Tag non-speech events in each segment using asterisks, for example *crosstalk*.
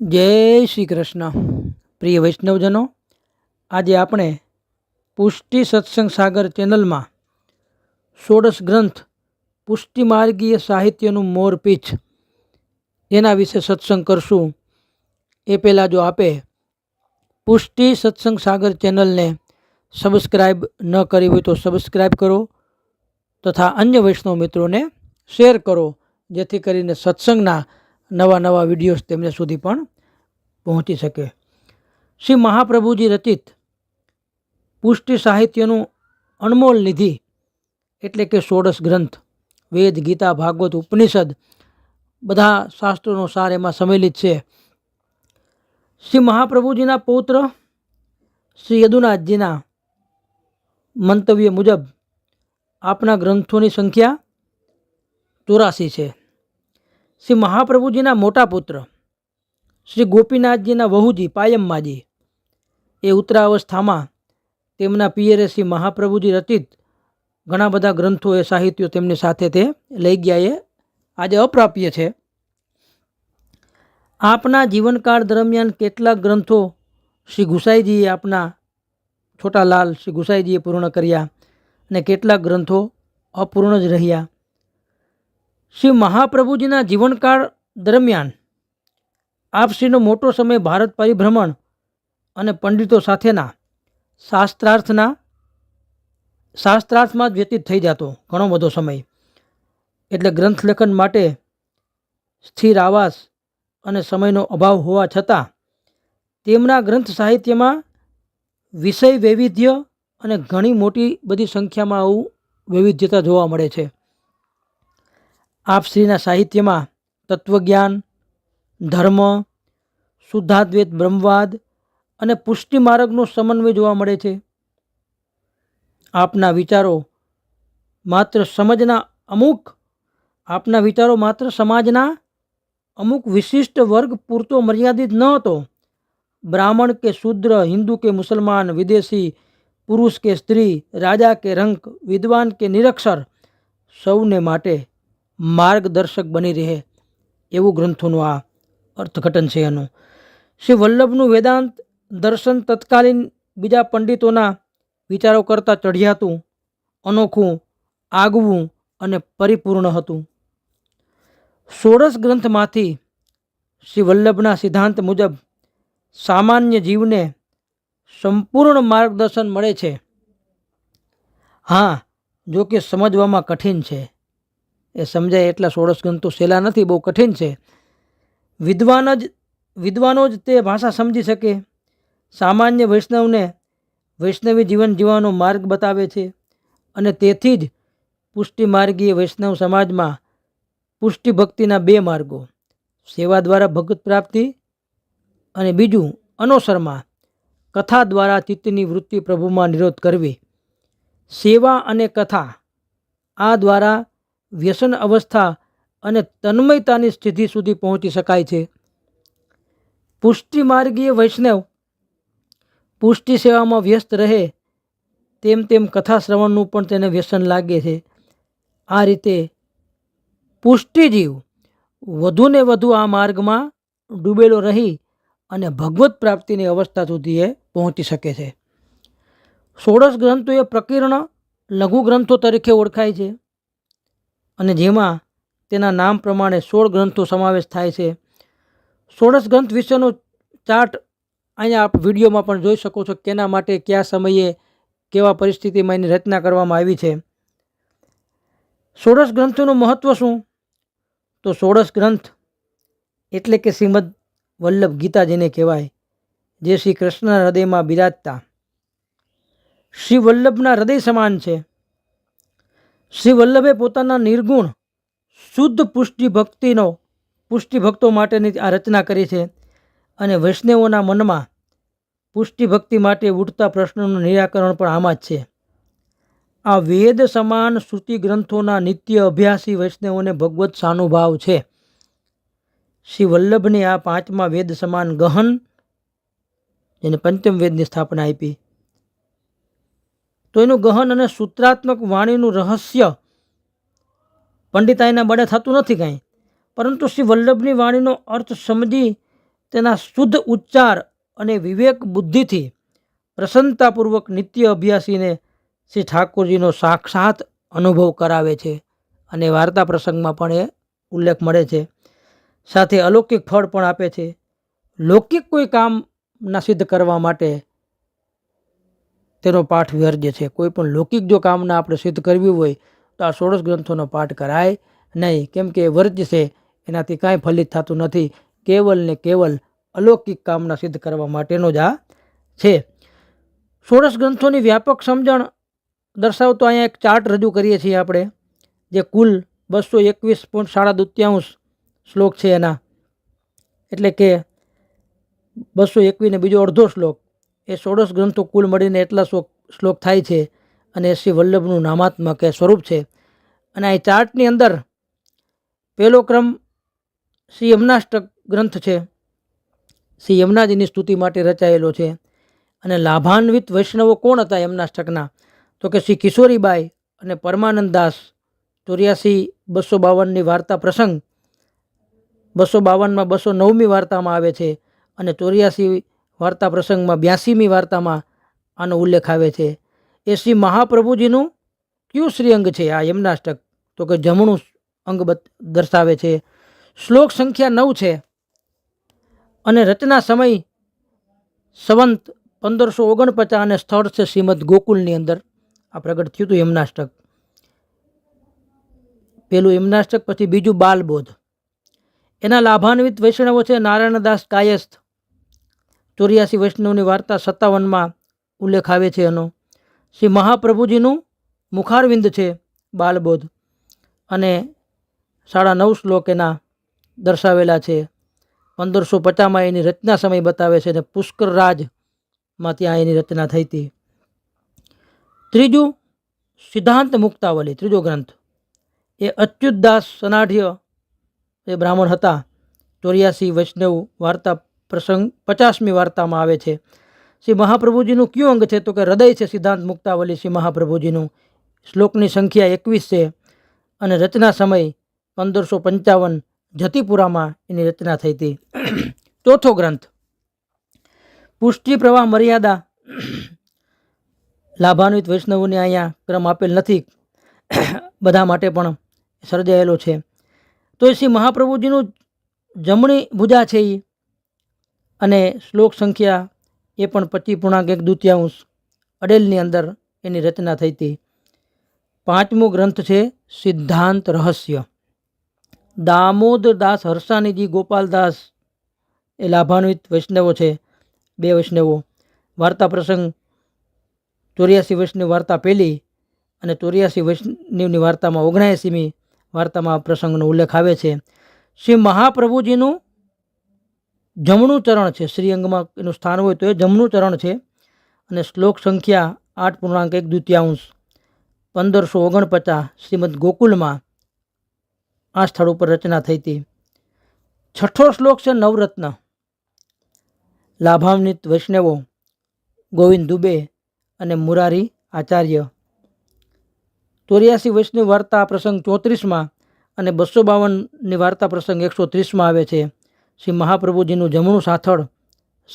જય શ્રી કૃષ્ણ. પ્રિય વૈષ્ણવજનો, આજે આપણે પુષ્ટિ સત્સંગ સાગર ચેનલમાં ષોડશ ગ્રંથ પુષ્ટિમાર્ગીય સાહિત્યનું મોરપીછ એના વિશે સત્સંગ કરશું. એ પહેલાં જો આપે પુષ્ટિ સત્સંગ સાગર ચેનલને સબસ્ક્રાઈબ ન કરી હોય તો સબસ્ક્રાઈબ કરો તથા અન્ય વૈષ્ણવ મિત્રોને શેર કરો, જેથી કરીને સત્સંગના નવા નવા વિડીયોઝ તેમને સુધી પણ પહોંચી શકે. શ્રી મહાપ્રભુજી રચિત પુષ્ટિ સાહિત્યનું અણમોલ નિધિ એટલે કે ષોડશ ગ્રંથ, વેદ, ગીતા, ભાગવત, ઉપનિષદ બધા શાસ્ત્રોનો સાર એમાં સંમેલિત છે. શ્રી મહાપ્રભુજીના પૌત્ર શ્રી યદુનાથજીના મંતવ્ય મુજબ આપણા ગ્રંથોની સંખ્યા ચોરાસી છે. શ્રી મહાપ્રભુજીના મોટા પુત્ર, શ્રી ગોપીનાથજીના વહુજી પાયમ્માજી. એ ઉત્તરાવસ્થામાં તેમના પિયરે શ્રી મહાપ્રભુજી રચિત ઘણા બધા ગ્રંથો એ સાહિત્યો તેમની સાથે તે લઈ ગયા એ આજે અપ્રાપ્ય છે. આપના જીવનકાળ દરમિયાન કેટલાક ગ્રંથો શ્રી ગુસાઈજીએ આપના છોટાલાલ શ્રી ગુસાઈજીએ પૂર્ણ કર્યા અને કેટલાક ગ્રંથો અપૂર્ણ જ રહ્યા. શ્રી મહાપ્રભુજીના જીવનકાળ દરમિયાન આપશ્રીનો મોટો સમય ભારત પરિભ્રમણ અને પંડિતો સાથેના શાસ્ત્રાર્થના શાસ્ત્રાર્થમાં જ વ્યતીત થઈ જતો ઘણો બધો સમય. એટલે ગ્રંથ લેખન માટે સ્થિર આવાસ અને સમયનો અભાવ હોવા છતાં તેમના ગ્રંથ સાહિત્યમાં વિષય વૈવિધ્ય અને ઘણી મોટી બધી સંખ્યામાં આવું વૈવિધ્યતા જોવા મળે છે. આપશ્રીના સાહિત્યમાં તત્વજ્ઞાન, ધર્મ, શુદ્ધાદ્વૈત બ્રહ્મવાદ અને પુષ્ટિ માર્ગનો સમન્વય જોવા મળે છે. આપના વિચારો માત્ર સમજના અમુક, આપના વિચારો માત્ર સમાજના અમુક વિશિષ્ટ વર્ગ પૂરતો મર્યાદિત ન હતો. બ્રાહ્મણ કે શૂદ્ર, હિન્દુ કે મુસલમાન, વિદેશી, પુરુષ કે સ્ત્રી, રાજા કે રંક, વિદ્વાન કે નિરક્ષર સૌને માટે માર્ગદર્શક બની રહે એવું ગ્રંથોનું આ અર્થઘટન છે એનું. શ્રી વલ્લભનું વેદાંત દર્શન તત્કાલીન બીજા પંડિતોના વિચારો કરતાં ચઢિયાતું અનોખું, આગવું અને પરિપૂર્ણ હતું. ષોડશ ગ્રંથમાંથી શ્રી વલ્લભના સિદ્ધાંત મુજબ સામાન્ય જીવને સંપૂર્ણ માર્ગદર્શન મળે છે. હા જો કે સમજવામાં કઠિન છે. એ સમજાય એટલા ષોડશ ગ્રંથો સહેલા નથી, બહુ કઠિન છે. વિદ્વાન જ, વિદ્વાનો જ તે ભાષા સમજી શકે. સામાન્ય વૈષ્ણવને વૈષ્ણવી જીવન જીવવાનો માર્ગ બતાવે છે અને તેથી જ પુષ્ટિ માર્ગીય વૈષ્ણવ સમાજમાં પુષ્ટિ ભક્તિના બે માર્ગો, સેવા દ્વારા ભગત પ્રાપ્તિ અને બીજું અનોસરમાં કથા દ્વારા ચિત્તની વૃત્તિ પ્રભુમાં નિરોધ કરવી. સેવા અને કથા આ દ્વારા વ્યસન અવસ્થા અને તન્મયતાની સ્થિતિ સુધી પહોંચી શકાય છે. પુષ્ટિ માર્ગીય વૈષ્ણવ પુષ્ટિ સેવામાં વ્યસ્ત રહે તેમ તેમ કથા શ્રવણનું પણ તેને વ્યસન લાગે છે. આ રીતે પુષ્ટિજીવ વધુને વધુ આ માર્ગમાં ડૂબેલો રહી અને ભગવત પ્રાપ્તિની અવસ્થા સુધી એ પહોંચી શકે છે. ષોડશ ગ્રંથો એ પ્રકીર્ણ લઘુ ગ્રંથો તરીકે ઓળખાય છે. અને જેમાં તેના નામ પ્રમાણે સોળ ગ્રંથો સમાવેશ થાય છે. સોળસ ગ્રંથ વિશેનો ચાર્ટ અહીંયા આપ વિડીયોમાં પણ જોઈ શકો છો કેના માટે કયા સમયે કેવા પરિસ્થિતિમાં એની રચના કરવામાં આવી છે. સોળસ ગ્રંથોનું મહત્ત્વ શું? તો સોળસ ગ્રંથ એટલે કે શ્રીમદ વલ્લભ ગીતા જેને કહેવાય, જે શ્રી કૃષ્ણના હૃદયમાં બિરાજતા. શ્રી વલ્લભના હૃદય સમાન છે. શ્રી વલ્લભે પોતાના નિર્ગુણ, શુદ્ધ પુષ્ટિ ભક્તિનો પુષ્ટિ માટેની આ રચના કરી છે અને વૈષ્ણવોના મનમાં પુષ્ટિ ભક્તિ માટે ઉઠતા પ્રશ્નોનું નિરાકરણ પણ આમાં જ છે. આ વેદ સમાન શ્રુતિ ગ્રંથોના નિત્ય અભ્યાસી વૈષ્ણવોને ભગવત સાનુભાવ છે. શ્રી વલ્લભને આ પાંચમા વેદ સમાન ગહન, જેને પંચમ વેદની સ્થાપના આપી. તો એનું ગહન અને સૂત્રાત્મક વાણીનું રહસ્ય પંડિતાઈના બળે થતું નથી કાંઈ. પરંતુ શ્રી વલ્લભની વાણીનો અર્થ સમજી તેના શુદ્ધ ઉચ્ચાર અને વિવેક બુદ્ધિથી પ્રસન્નતાપૂર્વક નિત્ય અભ્યાસીને શ્રી ઠાકોરજીનો સાક્ષાત અનુભવ કરાવે છે અને વાર્તા પ્રસંગમાં પણ એ ઉલ્લેખ મળે છે. સાથે અલૌકિક ફળ પણ આપે છે. લૌકિક કોઈ કામના સિદ્ધ કરવા માટે તેનો પાઠ વ્યર્જ છે. કોઈ પણ લૌકિક જો કામના આપણે સિદ્ધ કરવી હોય, તો આ ષોડશ ગ્રંથોનો પાઠ કરાય નહીં. કેમ કે એ છે, એનાથી કાંઈ ફલિત થતું નથી. કેવલ ને કેવલ અલૌકિક કામના સિદ્ધ કરવા માટેનો જ આ છે. ષોડશ ગ્રંથોની વ્યાપક સમજણ દર્શાવતો અહીંયા એક ચાર્ટ રજૂ કરીએ છીએ આપણે, જે કુલ બસો એકવીસ પોઈન્ટ સાડા દુત્યાંશ શ્લોક છે એના. એટલે કે બસો એકવીસને બીજો અડધો શ્લોક. એ ષોડશ ગ્રંથો કુલ મળીને એટલા શ્લોક શ્લોક થાય છે અને શ્રી વલ્લભનું નામાત્મક એ સ્વરૂપ છે. અને આ ચાર્ટની અંદર પહેલો ક્રમ શ્રી યમનાષ્ટક ગ્રંથ છે. શ્રી યમુનાજીની સ્તુતિ માટે રચાયેલો છે. અને લાભાન્વિત વૈષ્ણવો કોણ હતા યમનાષ્ટકના? તો કે શ્રી કિશોરીબાઈ અને પરમાનંદ દાસ, ચોર્યાસી બસો બાવનની વાર્તા પ્રસંગ, બસો બાવનમાં બસો નવમી વાર્તામાં આવે છે. અને ચોર્યાસી વાર્તા પ્રસંગમાં બ્યાસીમી વાર્તામાં આનો ઉલ્લેખ આવે છે. એ શ્રી મહાપ્રભુજીનું કયું શ્રી અંગ છે? આ યમનાષ્ટક. તો કે જમણું અંગ દર્શાવે છે. શ્લોક સંખ્યા નવ છે. અને રચના સમય સંવંત પંદરસો ઓગણપચાસ અને સ્થળ છે શ્રીમદ ગોકુલની અંદર. આ પ્રગટ થયું હતું યમનાષ્ટક. પેલું યમનાષ્ટક, પછી બીજું બાલબોધ. એના લાભાન્વિત વૈષ્ણવો છે નારાયણદાસ કાયસ્થ. ચોર્યાસી વૈષ્ણવની વાર્તા સત્તાવનમાં ઉલ્લેખ આવે છે એનો. શ્રી મહાપ્રભુજીનું મુખારવિંદ છે બાલબોધ અને સાડા નવ શ્લોક એના દર્શાવેલા છે. પંદરસો પચાસમાં એની રચના સમય બતાવે છે અને પુષ્કર રાજમાં ત્યાં એની રચના થઈ હતી. ત્રીજું સિદ્ધાંત મુક્તાવલી, ત્રીજો ગ્રંથ. એ અચ્યુતદાસ સનાઢ્ય એ બ્રાહ્મણ હતા. ચોર્યાસી વૈષ્ણવ વાર્તા પ્રસંગ પચાસમી વાર્તામાં આવે છે. શ્રી મહાપ્રભુજીનું કયું અંગ છે તો કે હૃદય છે સિદ્ધાંત મુક્તાવલી શ્રી મહાપ્રભુજીનું. શ્લોકની સંખ્યા એકવીસ છે અને રચના સમય પંદરસો પંચાવન જતીપુરામાં એની રચના થઈ હતી. ચોથો ગ્રંથ. પુષ્ટિ પ્રવાહ મર્યાદા. લાભાન્વિત વૈષ્ણવોને અહીંયા ક્રમ આપેલ નથી. બધા માટે પણ સર્જાયેલો છે. તો એ શ્રી મહાપ્રભુજીનું જમણી ભુજા છે એ અને શ્લોક સંખ્યા એ પણ પચીસ પૂર્ણાંક એક દૂતિયાંશ. અડેલની અંદર એની રચના થઈ હતી. પાંચમો ગ્રંથ છે સિદ્ધાંત રહસ્ય. દામોદર દાસ ગોપાલદાસ એ લાભાન્વિત વૈષ્ણવો છે, બે વૈષ્ણવો. વાર્તા પ્રસંગ ચોર્યાસી વૈષ્ણવ વાર્તા પહેલી અને ચોર્યાસી વૈષ્ણવની વાર્તામાં ઓગણએંસીમી વાર્તામાં પ્રસંગનો ઉલ્લેખ આવે છે. શ્રી મહાપ્રભુજીનું જમણું ચરણ છે, શ્રીઅંગમાં એનું સ્થાન હોય તો એ જમણું ચરણ છે. અને શ્લોક સંખ્યા આઠ પૂર્ણાંક એક દ્વિતીયાંશ, પંદરસો ઓગણપચાસ, શ્રીમદ ગોકુલમાં આ સ્થળ ઉપર રચના થઈ હતી. છઠ્ઠો શ્લોક છે, નવરત્ન. લાભાન્વિત વૈષ્ણવો, ગોવિંદ દુબે અને મુરારી આચાર્ય. ચોર્યાસી વૈષ્ણવ વાર્તા પ્રસંગ ચોત્રીસમાં અને બસો બાવનની વાર્તા પ્રસંગ એકસો ત્રીસમાં આવે છે. શ્રી મહાપ્રભુજીનું જમણું સાથળ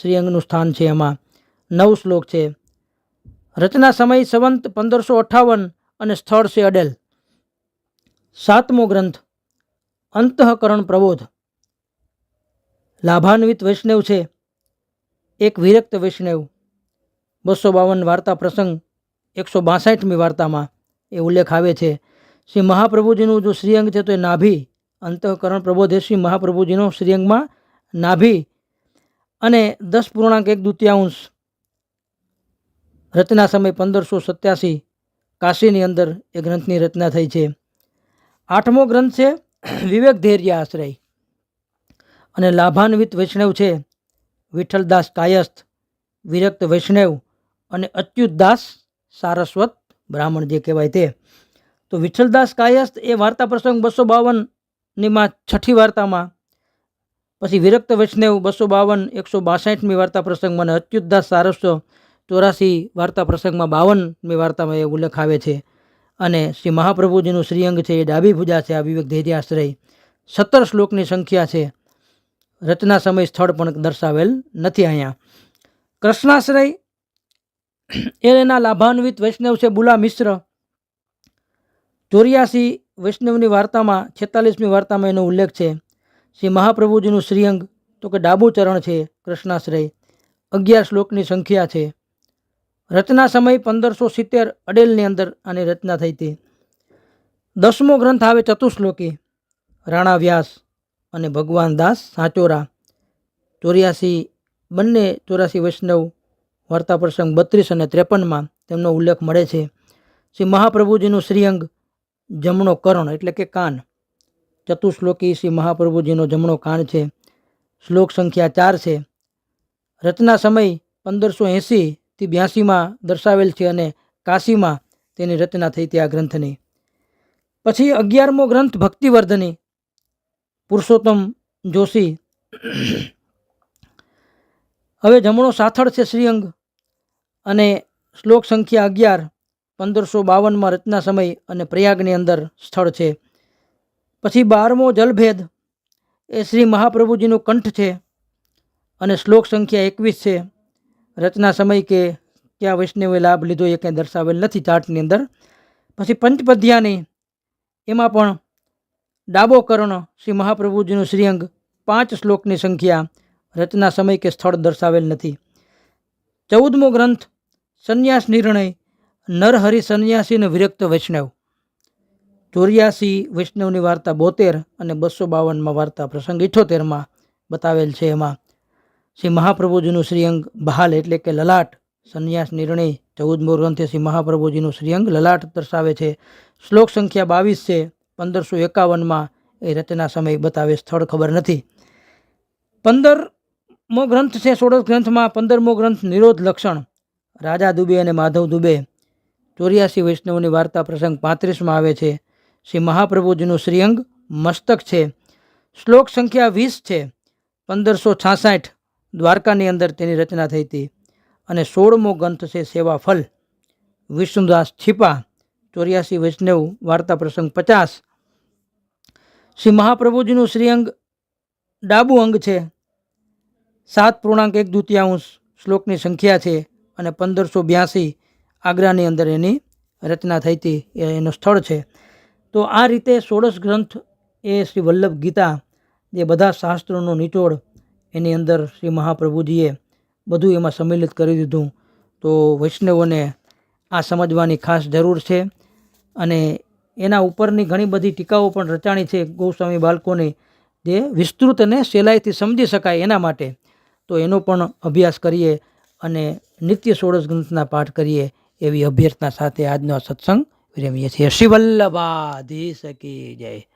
શ્રીઅંગનું સ્થાન છે એમાં. નવ શ્લોક છે. રચના સમય સંવંત પંદરસો અઠ્ઠાવન અને સ્થળ છે અડેલ. સાતમો ગ્રંથ. અંતઃકરણ પ્રબોધ. લાભાન્વિત વૈષ્ણવ છે. એક વિરક્ત વૈષ્ણવ. બસો બાવન વાર્તા પ્રસંગ, એકસો બાસઠમી વાર્તામાં એ ઉલ્લેખ આવે છે. શ્રી મહાપ્રભુજીનું જો શ્રીઅંગ છે તો એ નાભી અંતઃકરણ પ્રબોધેશ્વી મહાપ્રભુજીનો શ્રીઅંગમાં નાભી અને દસ પૂર્ણાંક એક દ્વિતીયાંશ રચના સમય પંદરસો સત્યાસી કાશીની અંદર એ ગ્રંથની રચના થઈ છે. આઠમો ગ્રંથ છે *clears throat* વિવેક ધૈર્ય આશ્રય અને લાભાન્વિત વૈષ્ણવ છે વિઠ્ઠલદાસ કાયસ્થ, વિરક્ત વૈષ્ણવ અને અચ્યુતદાસ સારસ્વત બ્રાહ્મણ જે કહેવાય તે. તો વિઠ્ઠલદાસ કાયસ્થ એ વાર્તા પ્રસંગ બસો બાવનનીમાં છઠ્ઠી વાર્તામાં, પછી વિરક્ત વૈષ્ણવ બસો બાવન, એકસો બાસઠમી વાર્તા પ્રસંગમાં અને અચ્યુતદાસ સારસ્વ ચોરાસી વાર્તા પ્રસંગમાં બાવનમી વાર્તામાં એ ઉલ્લેખ આવે છે. અને શ્રી મહાપ્રભુજીનું શ્રીઅંગ છે, એ ડાબી ભુજા છે, આ વિવેક ધૈર્યાશ્રય. સત્તર શ્લોકની સંખ્યા છે. રચના સમય સ્થળ પણ દર્શાવેલ નથી અહીંયા. કૃષ્ણાશ્રય એ એના લાભાન્વિત વૈષ્ણવ છે, બુલા મિશ્ર. ચોર્યાસી વૈષ્ણવની વાર્તામાં, છેતાલીસમી વાર્તામાં એનો ઉલ્લેખ છે. શ્રી મહાપ્રભુજીનું શ્રીઅંગ, તો કે ડાબુ ચરણ છે, કૃષ્ણાશ્રય. અગિયાર શ્લોકની સંખ્યા છે. રચના સમય પંદરસો સિત્તેર અડેલની અંદર આની રચના થઈ હતી. દસમો ગ્રંથ આવે ચતુશ્લોકી. રાણા વ્યાસ અને ભગવાન દાસ સાચોરા. ચોર્યાસી, બંને ચોરાસી વૈષ્ણવ વાર્તા પ્રસંગ બત્રીસ અને ત્રેપનમાં તેમનો ઉલ્લેખ મળે છે. શ્રી મહાપ્રભુજીનું શ્રીઅંગ જમણો કરણ એટલે કે કાન. ચતુશ્લોકી શ્રી મહાપ્રભુજીનો જમણો કાન છે. શ્લોક સંખ્યા ચાર છે. રચના સમય પંદરસો એંસીથી બ્યાસીમાં દર્શાવેલ છે અને કાશીમાં તેની રચના થઈ હતી આ ગ્રંથની. પછી અગિયારમો ગ્રંથ ભક્તિવર્ધની. પુરુષોત્તમ જોશી. હવે જમણો સાથળ છે શ્રીઅંગ. અને શ્લોક સંખ્યા અગિયાર પંદરસો બાવનમાં રચના સમય અને પ્રયાગની અંદર સ્થળ છે. પછી બારમો જલભેદ. એ શ્રી મહાપ્રભુજીનું કંઠ છે અને શ્લોક સંખ્યા એકવીસ છે. રચના સમય કે ક્યાં વૈષ્ણવે લાભ લીધો એ કંઈ દર્શાવેલ નથી ચાર્ટની અંદર. પછી પંચપધ્યાની એમાં પણ ડાબો કર્ણ શ્રી મહાપ્રભુજીનું શ્રીઅંગ પાંચ શ્લોકની સંખ્યા રચના સમય કે સ્થળ દર્શાવેલ નથી. ચૌદમો ગ્રંથ, સંન્યાસ નિર્ણય નરહરિ સંન્યાસીને વિરક્ત વૈષ્ણવ. ચોર્યાસી વૈષ્ણવની વાર્તા બોતેર અને બસો બાવનમાં વાર્તા પ્રસંગ ઇઠોતેરમાં બતાવેલ છે એમાં. શ્રી મહાપ્રભુજીનું શ્રીઅંગ બહાલ એટલે કે લલાટ સંન્યાસ નિર્ણય ચૌદમો ગ્રંથે શ્રી મહાપ્રભુજીનું શ્રીઅંગ લલાટ દર્શાવે છે. શ્લોક સંખ્યા બાવીસ છે, પંદરસો એકાવનમાં એ રચના સમય બતાવે સ્થળ ખબર નથી. પંદરમો ગ્રંથ છે, સોળસ ગ્રંથમાં પંદરમો ગ્રંથ નિરોધ લક્ષણ. રાજા દુબે અને માધવ દુબે ચોર્યાસી વૈષ્ણવની વાર્તા પ્રસંગ પાંત્રીસમાં આવે છે. શ્રી મહાપ્રભુજીનું શ્રીઅંગ મસ્તક છે. શ્લોક સંખ્યા વીસ છે. પંદરસો છાસઠ દ્વારકાની અંદર તેની રચના થઈ હતી અને સોળમો ગ્રંથ છે સેવા ફલ વિષ્ણુદાસ છીપા, ચોર્યાસી વૈષ્ણવ, વાર્તા પ્રસંગ પચાસ. શ્રી મહાપ્રભુજીનું શ્રીઅંગ ડાબુ અંગ છે. સાત પૂર્ણાંક એક દ્વિતીયાંશ શ્લોકની સંખ્યા છે અને પંદરસો બ્યાસી આગ્રાની અંદર એની રચના થઈ હતી એનું સ્થળ છે. તો આ રીતે ષોડશ ગ્રંથ એ શ્રી વલ્લભ ગીતા જે બધા શાસ્ત્રોનો નિચોડ એની અંદર શ્રી મહાપ્રભુજીએ બધું એમાં સંમિલિત કરી દીધું. તો વૈષ્ણવોને આ સમજવાની ખાસ જરૂર છે અને એના ઉપરની ઘણી બધી ટીકાઓ પણ રચાણી છે ગૌસ્વામી બાળકોની, જે વિસ્તૃત અને સહેલાઈથી સમજી શકાય એના માટે. તો એનો પણ અભ્યાસ કરીએ અને નિત્ય ષોડશ ગ્રંથના પાઠ કરીએ. એવી અભ્યર્થના સાથે આજનો સત્સંગ વિરમીએ છીએ. શ્રી વલ્લભાધીશ કી જય.